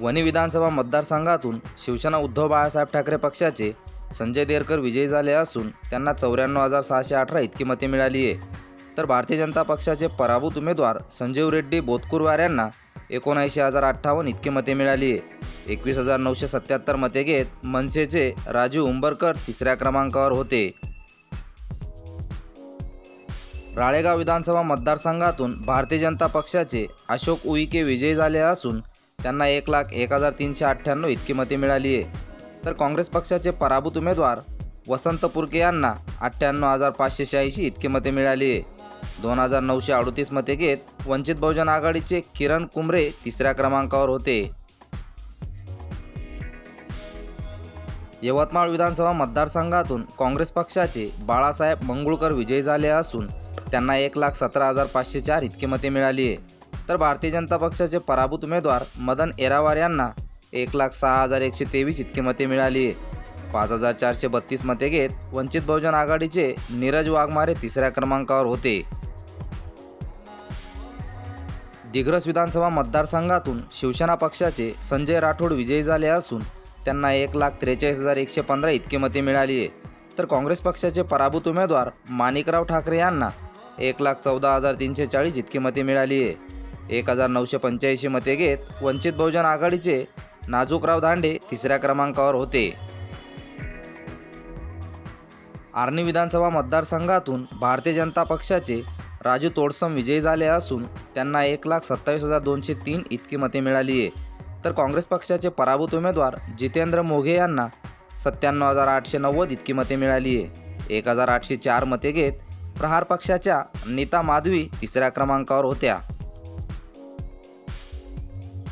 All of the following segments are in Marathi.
वणी विधानसभा मतदारसंघातून शिवसेना उद्धव बाळासाहेब ठाकरे पक्षाचे संजय देरकर विजयी झाले असून त्यांना चौऱ्याण्णव हजार सहाशे अठरा इतकी मते मिळाली आहे. तर भारतीय जनता पक्षाचे पराभूत उमेदवार संजीव रेड्डी बोतकुरवार यांना एकोणऐंशी हजार अठ्ठावन्न इतकी मते मिळाली आहे. एकवीस हजार नऊशे सत्याहत्तर मते घेत मनसेचे राजू उंबरकर तिसऱ्या क्रमांकावर होते. राळेगाव विधानसभा मतदारसंघातून भारतीय जनता पक्षाचे अशोक उईके विजयी झाले असून त्यांना एक लाख एक हजार तीनशे अठ्ठ्याण्णव इतकी मते मिळाली आहे. तर काँग्रेस पक्षाचे पराभूत उमेदवार वसंत पुरके यांना अठ्ठ्याण्णव हजार पाचशे शहाऐंशी इतकी मते मिळाली आहे. दोन हजार नऊशे अडतीस मते घेत वंचित बहुजन आघाडीचे किरण कुंबरे तिसऱ्या क्रमांकावर होते. यवतमाळ विधानसभा मतदारसंघातून काँग्रेस पक्षाचे बाळासाहेब मंगुळकर विजयी झाले असून त्यांना एक लाख सतरा हजार पाचशे चार इतकी मते मिळाली आहे. तर भारतीय जनता पक्षाचे पराभूत उमेदवार मदन एरावार यांना एक लाख सहा हजार एकशे तेवीस इतकी मते मिळाली. आहे पाच हजार चारशे बत्तीस मते घेत वंचित बहुजन आघाडीचे नीरज वाघमारे तिसऱ्या क्रमांकावर होते. दिग्रस विधानसभा मतदारसंघातून शिवसेना पक्षाचे संजय राठोड विजयी झाले असून त्यांना एक लाख त्रेचाळीस हजार एकशे पंधरा इतकी मते मिळाली आहे. तर काँग्रेस पक्षाचे पराभूत उमेदवार माणिकराव ठाकरे यांना एक लाख चौदा हजार तीनशे चाळीस इतकी मते मिळाली आहे. एक हजार नऊशे पंच्याऐंशी मते घेत वंचित बहुजन आघाडीचे नाजूकराव दांडे तिसऱ्या क्रमांकावर होते. आर्णी विधानसभा मतदारसंघातून भारतीय जनता पक्षाचे राजू तोडसम विजयी झाले असून त्यांना एक लाख सत्तावीस हजार दोनशे तीन इतकी मते मिळाली आहे. तर काँग्रेस पक्षाचे पराभूत उमेदवार जितेंद्र मोघे यांना सत्त्याण्णव हजार आठशे नव्वद इतकी मते मिळाली आहे. एक हजार आठशे चार मते घेत प्रहार पक्षाच्या नीता माधवी तिसऱ्या क्रमांकावर होत्या.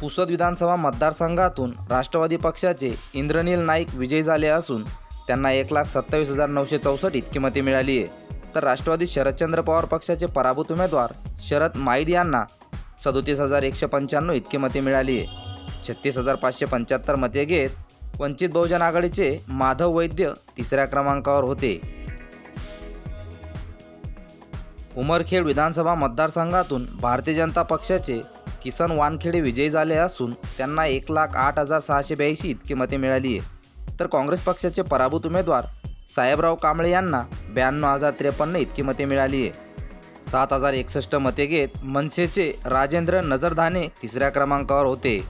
पुसद विधानसभा मतदारसंघातून राष्ट्रवादी पक्षाचे इंद्रनील नाईक विजयी झाले असून त्यांना एक लाख सत्तावीस हजार नऊशे चौसष्ट इतकी मते मिळाली आहे. तर राष्ट्रवादी शरदचंद्र पवार पक्षाचे पराभूत उमेदवार शरद माईद यांना सदोतीस हजार एकशे पंच्याण्णव इतकी मते मिळाली आहे. छत्तीस हजार पाचशे पंच्याहत्तर मते घेत वंचित बहुजन आघाडीचे माधव वैद्य तिसऱ्या क्रमांकावर होते. उमरखेड विधानसभा मतदारसंघातून भारतीय जनता पक्षाचे किसन वानखेडे विजयी झाले असून त्यांना एक लाख आठ हजार सहाशे ब्याऐंशी इतकी मते मिळाली आहे. तर काँग्रेस पक्षाचे पराभूत उमेदवार साहेबराव कांबळे यांना ब्याण्णव हजार त्रेपन्न इतकी मते मिळाली आहे. सात हजार एकसष्ट मते घेत मनसेचे राजेंद्र नजरधाने तिसऱ्या क्रमांकावर होते.